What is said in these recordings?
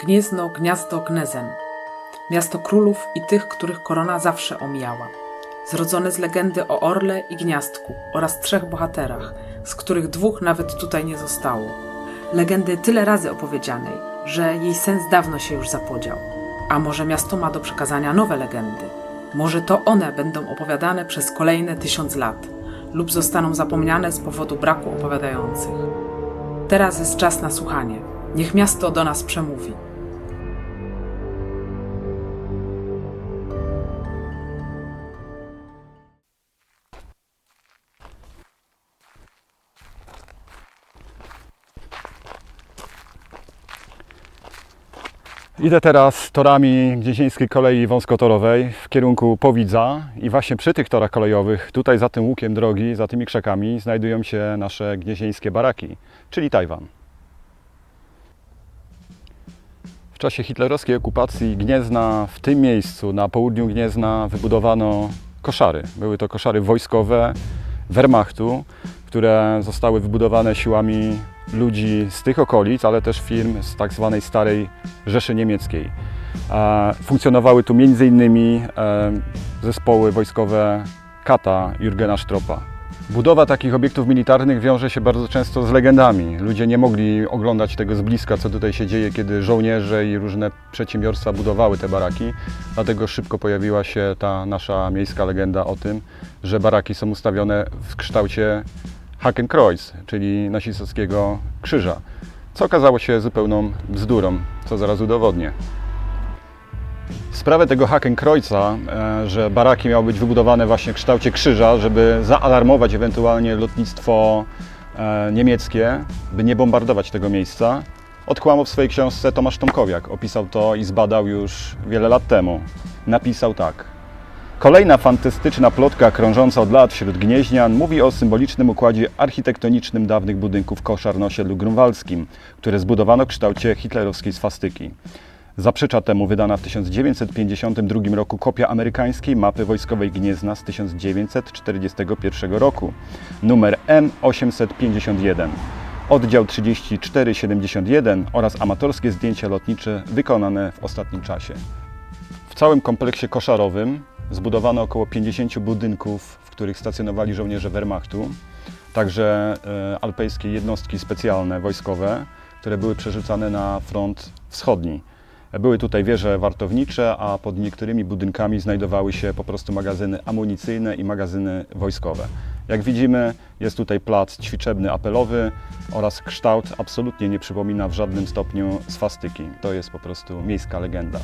Gniezno, gniazdo, gnezen. Miasto królów i tych, których korona zawsze omijała. Zrodzone z legendy o orle i gniazdku oraz trzech bohaterach, z których dwóch nawet tutaj nie zostało. Legendy tyle razy opowiedzianej, że jej sens dawno się już zapodział. A może miasto ma do przekazania nowe legendy? Może to one będą opowiadane przez kolejne tysiąc lat lub zostaną zapomniane z powodu braku opowiadających. Teraz jest czas na słuchanie. Niech miasto do nas przemówi. Idę teraz torami Gnieźnieńskiej Kolei Wąskotorowej w kierunku Powidza i właśnie przy tych torach kolejowych, tutaj za tym łukiem drogi, za tymi krzakami znajdują się nasze gnieźnieńskie baraki, czyli Tajwan. W czasie hitlerowskiej okupacji Gniezna, w tym miejscu, na południu Gniezna, wybudowano koszary. Były to koszary wojskowe Wehrmachtu, które zostały wybudowane siłami ludzi z tych okolic, ale też firm z tak zwanej starej Rzeszy Niemieckiej. Funkcjonowały tu m.in. e, zespoły wojskowe Kata Jurgena Stropa. Budowa takich obiektów militarnych wiąże się bardzo często z legendami. Ludzie nie mogli oglądać tego z bliska, co tutaj się dzieje, kiedy żołnierze i różne przedsiębiorstwa budowały te baraki. Dlatego szybko pojawiła się ta nasza miejska legenda o tym, że baraki są ustawione w kształcie Hakenkreuz, czyli nazistowskiego krzyża, co okazało się zupełną bzdurą, co zaraz udowodnię. Sprawę tego Hakenkreuza, e, że baraki miały być wybudowane właśnie w kształcie krzyża, żeby zaalarmować ewentualnie lotnictwo e, niemieckie, by nie bombardować tego miejsca, odkłamał w swojej książce Tomasz Tomkowiak. Opisał to i zbadał już wiele lat temu. Napisał tak. Kolejna fantastyczna plotka krążąca od lat wśród gnieźnian mówi o symbolicznym układzie architektonicznym dawnych budynków koszar na osiedlu grunwaldzkim, które zbudowano w kształcie hitlerowskiej swastyki. Zaprzecza temu wydana w 1952 roku kopia amerykańskiej mapy wojskowej Gniezna z 1941 roku, numer M851, oddział 3471 oraz amatorskie zdjęcia lotnicze wykonane w ostatnim czasie. W całym kompleksie koszarowym zbudowano około 50 budynków, w których stacjonowali żołnierze Wehrmachtu, także e, alpejskie jednostki specjalne wojskowe, które były przerzucane na front wschodni. Były tutaj wieże wartownicze, a pod niektórymi budynkami znajdowały się po prostu magazyny amunicyjne i magazyny wojskowe. Jak widzimy, jest tutaj plac ćwiczebny apelowy oraz kształt absolutnie nie przypomina w żadnym stopniu swastyki. To jest po prostu miejska legenda.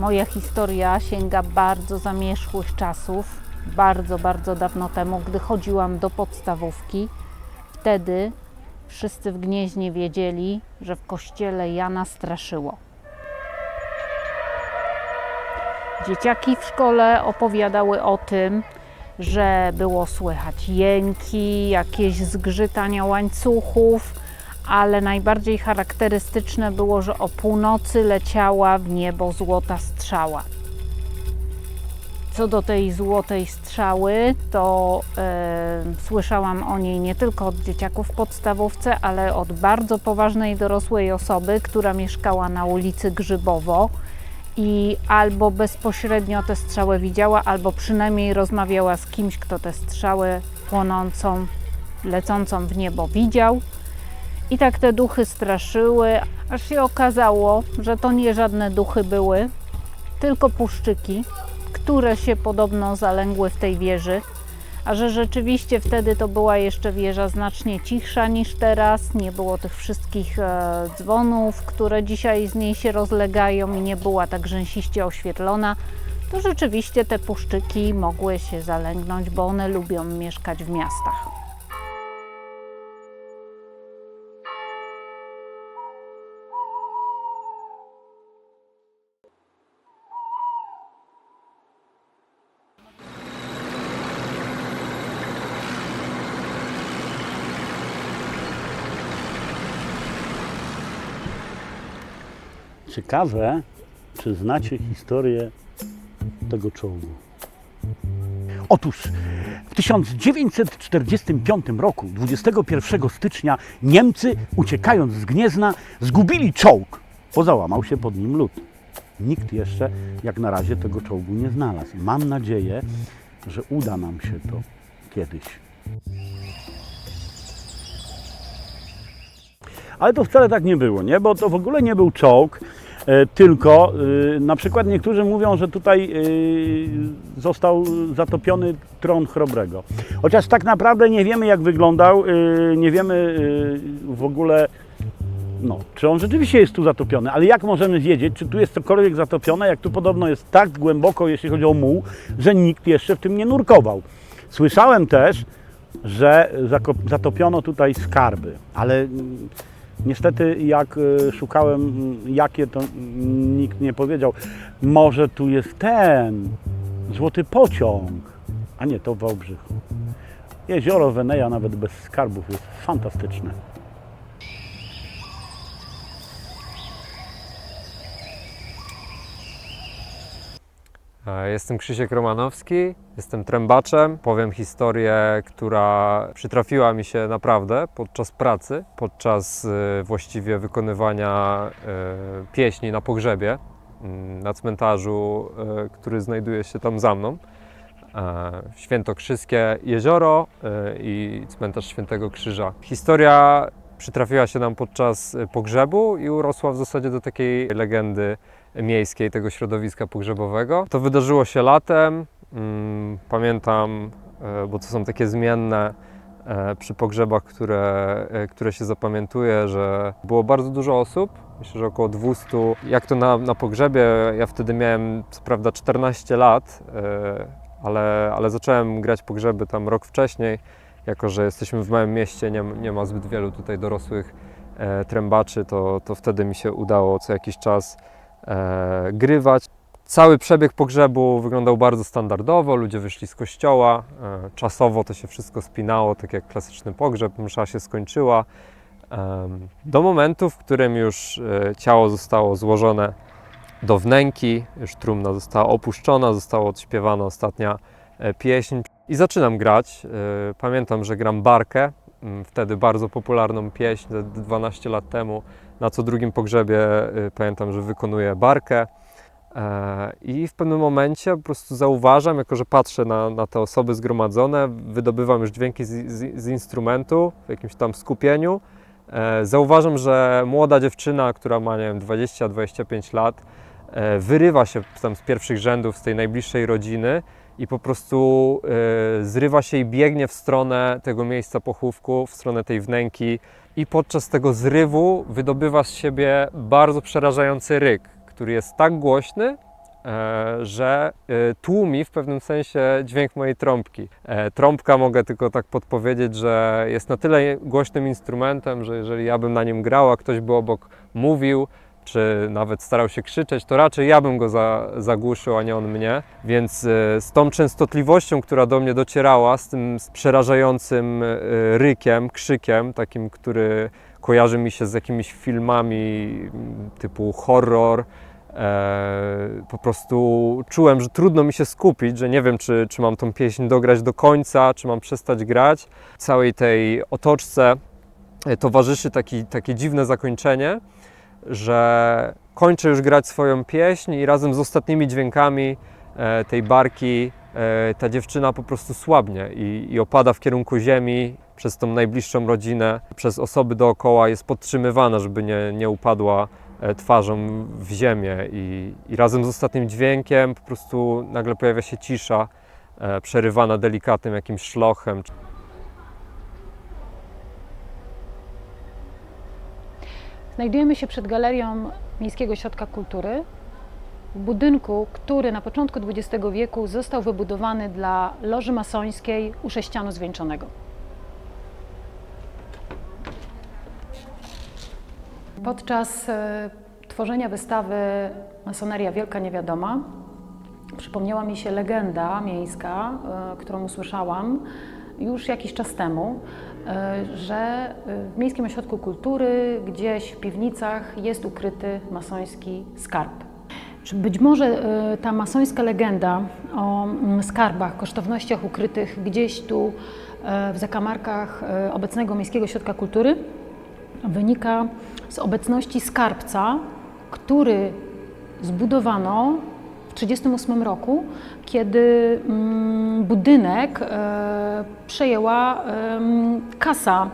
Moja historia sięga bardzo zamierzchłych czasów, bardzo, bardzo dawno temu, gdy chodziłam do podstawówki. Wtedy wszyscy w Gnieźnie wiedzieli, że w kościele Jana straszyło. Dzieciaki w szkole opowiadały o tym, że było słychać jęki, jakieś zgrzytania łańcuchów, ale najbardziej charakterystyczne było, że o północy leciała w niebo złota strzała. Co do tej złotej strzały, to e, słyszałam o niej nie tylko od dzieciaków w podstawówce, ale od bardzo poważnej dorosłej osoby, która mieszkała na ulicy Grzybowo i albo bezpośrednio tę strzałę widziała, albo przynajmniej rozmawiała z kimś, kto tę strzałę płonącą, lecącą w niebo widział. I tak te duchy straszyły, aż się okazało, że to nie żadne duchy były, tylko puszczyki, które się podobno zalęgły w tej wieży. A że rzeczywiście wtedy to była jeszcze wieża znacznie cichsza niż teraz, nie było tych wszystkich e, dzwonów, które dzisiaj z niej się rozlegają i nie była tak rzęsiście oświetlona, to rzeczywiście te puszczyki mogły się zalęgnąć, bo one lubią mieszkać w miastach. Ciekawe, czy znacie historię tego czołgu. Otóż w 1945 roku, 21 stycznia, Niemcy, uciekając z Gniezna, zgubili czołg, bo załamał się pod nim lód. Nikt jeszcze, jak na razie, tego czołgu nie znalazł. Mam nadzieję, że uda nam się to kiedyś. Ale to wcale tak nie było, nie? Bo to w ogóle nie był czołg, e, tylko e, na przykład niektórzy mówią, że tutaj e, został zatopiony tron Chrobrego. Chociaż tak naprawdę nie wiemy jak wyglądał, nie wiemy w ogóle no, czy on rzeczywiście jest tu zatopiony, ale jak możemy wiedzieć, czy tu jest cokolwiek zatopione, jak tu podobno jest tak głęboko, jeśli chodzi o muł, że nikt jeszcze w tym nie nurkował. Słyszałem też, że zatopiono tutaj skarby, ale niestety jak y, szukałem mm, jakie, to mm, nikt nie powiedział. Może tu jest ten, złoty pociąg, a nie, to w Wałbrzychu. Jezioro Weneja nawet bez skarbów jest fantastyczne. Jestem Krzysiek Romanowski, jestem trębaczem. Powiem historię, która przytrafiła mi się naprawdę podczas pracy, podczas e, właściwie wykonywania e, pieśni na pogrzebie mm, na cmentarzu, e, który znajduje się tam za mną. E, Świętokrzyskie jezioro e, i cmentarz Świętego Krzyża. Historia przytrafiła się nam podczas e, pogrzebu i urosła w zasadzie do takiej legendy miejskiej tego środowiska pogrzebowego. To wydarzyło się latem. Mm, Pamiętam, e, bo to są takie zmienne e, przy pogrzebach, które, e, które się zapamiętuje, że było bardzo dużo osób. Myślę, że około 200. Jak to na, na pogrzebie? Ja wtedy miałem, co prawda, 14 lat, ale, ale zacząłem grać pogrzeby tam rok wcześniej. Jako, że jesteśmy w małym mieście, nie, nie ma zbyt wielu tutaj dorosłych trębaczy, to, to wtedy mi się udało co jakiś czas e, grywać. Cały przebieg pogrzebu wyglądał bardzo standardowo, ludzie wyszli z kościoła, e, czasowo to się wszystko spinało, tak jak klasyczny pogrzeb, msza się skończyła. Em, do momentu, w którym już e, ciało zostało złożone do wnęki, już trumna została opuszczona, została odśpiewana ostatnia e, pieśń i zaczynam grać. E, Pamiętam, że gram barkę, wtedy bardzo popularną pieśń, te 12 lat temu. Na co drugim pogrzebie y, pamiętam, że wykonuję barkę. E, I w pewnym momencie po prostu zauważam, jako że patrzę na, na te osoby zgromadzone, wydobywam już dźwięki z, z, z instrumentu w jakimś tam skupieniu. E, Zauważam, że młoda dziewczyna, która ma nie wiem, 20-25 lat, e, wyrywa się tam z pierwszych rzędów, z tej najbliższej rodziny i po prostu e, zrywa się i biegnie w stronę tego miejsca pochówku, w stronę tej wnęki i podczas tego zrywu wydobywa z siebie bardzo przerażający ryk, który jest tak głośny, e, że e, tłumi w pewnym sensie dźwięk mojej trąbki. E, Trąbka mogę tylko tak podpowiedzieć, że jest na tyle głośnym instrumentem, że jeżeli ja bym na nim grał, a ktoś by obok mówił, czy nawet starał się krzyczeć, to raczej ja bym go za, zagłuszył, a nie on mnie. Więc e, z tą częstotliwością, która do mnie docierała, z tym przerażającym e, rykiem, krzykiem, takim, który kojarzy mi się z jakimiś filmami typu horror, e, po prostu czułem, że trudno mi się skupić, że nie wiem, czy, czy mam tą pieśń dograć do końca, czy mam przestać grać. Całej tej otoczce towarzyszy taki, takie dziwne zakończenie, że kończę już grać swoją pieśń i razem z ostatnimi dźwiękami e, tej barki e, ta dziewczyna po prostu słabnie i, i opada w kierunku ziemi przez tą najbliższą rodzinę, przez osoby dookoła jest podtrzymywana, żeby nie, nie upadła e, twarzą w ziemię i, i razem z ostatnim dźwiękiem po prostu nagle pojawia się cisza, przerywana delikatnym jakimś szlochem. Znajdujemy się przed galerią Miejskiego Ośrodka Kultury, w budynku, który na początku XX wieku został wybudowany dla loży masońskiej u sześcianu zwieńczonego. Podczas e, tworzenia wystawy Masoneria Wielka Niewiadoma przypomniała mi się legenda miejska, e, którą usłyszałam już jakiś czas temu, e, że e, w Miejskim Ośrodku Kultury gdzieś w piwnicach jest ukryty masoński skarb. Czy być może e, ta masońska legenda o mm, skarbach, kosztownościach ukrytych gdzieś tu w zakamarkach obecnego Miejskiego Ośrodka Kultury wynika z obecności skarbca, który zbudowano 1938 roku, kiedy mm, budynek e, przejęła kasa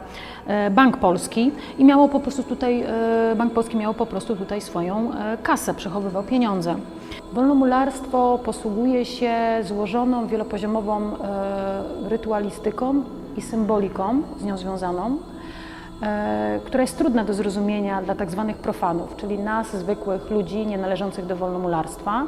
e, Bank Polski i miało po prostu tutaj, e, Bank Polski miał po prostu tutaj swoją kasę, przechowywał pieniądze. Wolnomularstwo posługuje się złożoną, wielopoziomową rytualistyką i symboliką z nią związaną która jest trudna do zrozumienia dla tak zwanych profanów, czyli nas, zwykłych ludzi nie należących do wolnomularstwa.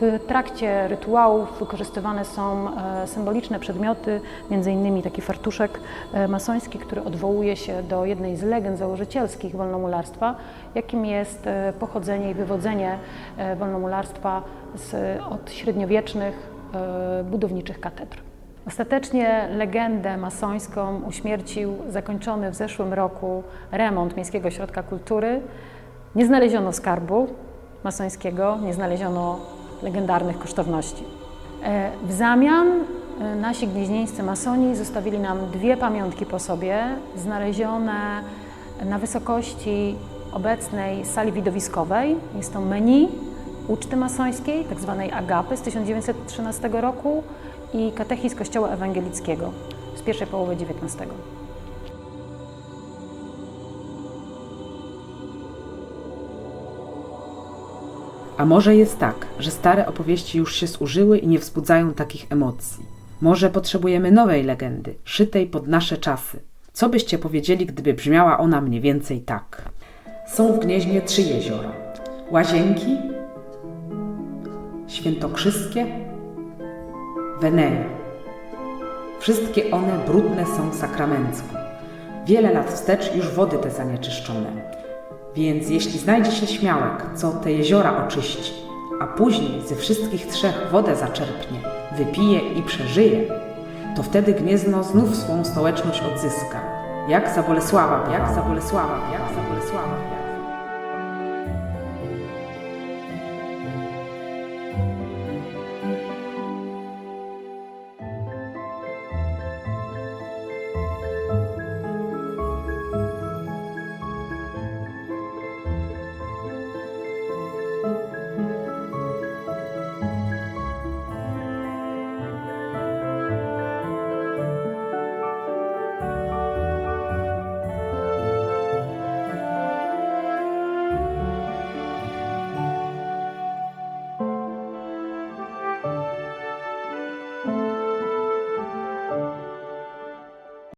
W trakcie rytuałów wykorzystywane są e, symboliczne przedmioty, innymi taki fartuszek e, masoński, który odwołuje się do jednej z legend założycielskich wolnomularstwa, jakim jest e, pochodzenie i wywodzenie wolnomularstwa z, od średniowiecznych budowniczych katedr. Ostatecznie legendę masońską uśmiercił zakończony w zeszłym roku remont Miejskiego Ośrodka Kultury. Nie znaleziono skarbu masońskiego, nie znaleziono legendarnych kosztowności. E, W zamian e, nasi gnieźnieńscy masoni zostawili nam dwie pamiątki po sobie, znalezione na wysokości obecnej sali widowiskowej. Jest to menu uczty masońskiej, tak zwanej agapy z 1913 roku i katechizm Kościoła Ewangelickiego z pierwszej połowy XIX. A może jest tak, że stare opowieści już się zużyły i nie wzbudzają takich emocji? Może potrzebujemy nowej legendy, szytej pod nasze czasy? Co byście powiedzieli, gdyby brzmiała ona mniej więcej tak? Są w Gnieźnie trzy jeziora. Łazienki, Świętokrzyskie, Weneja. Wszystkie one brudne są sakramencko. Wiele lat wstecz już wody te zanieczyszczone. Więc jeśli znajdzie się śmiałek, co te jeziora oczyści, a później ze wszystkich trzech wodę zaczerpnie, wypije i przeżyje, to wtedy Gniezno znów swą stołeczność odzyska. Jak za Bolesława, jak za Bolesława, jak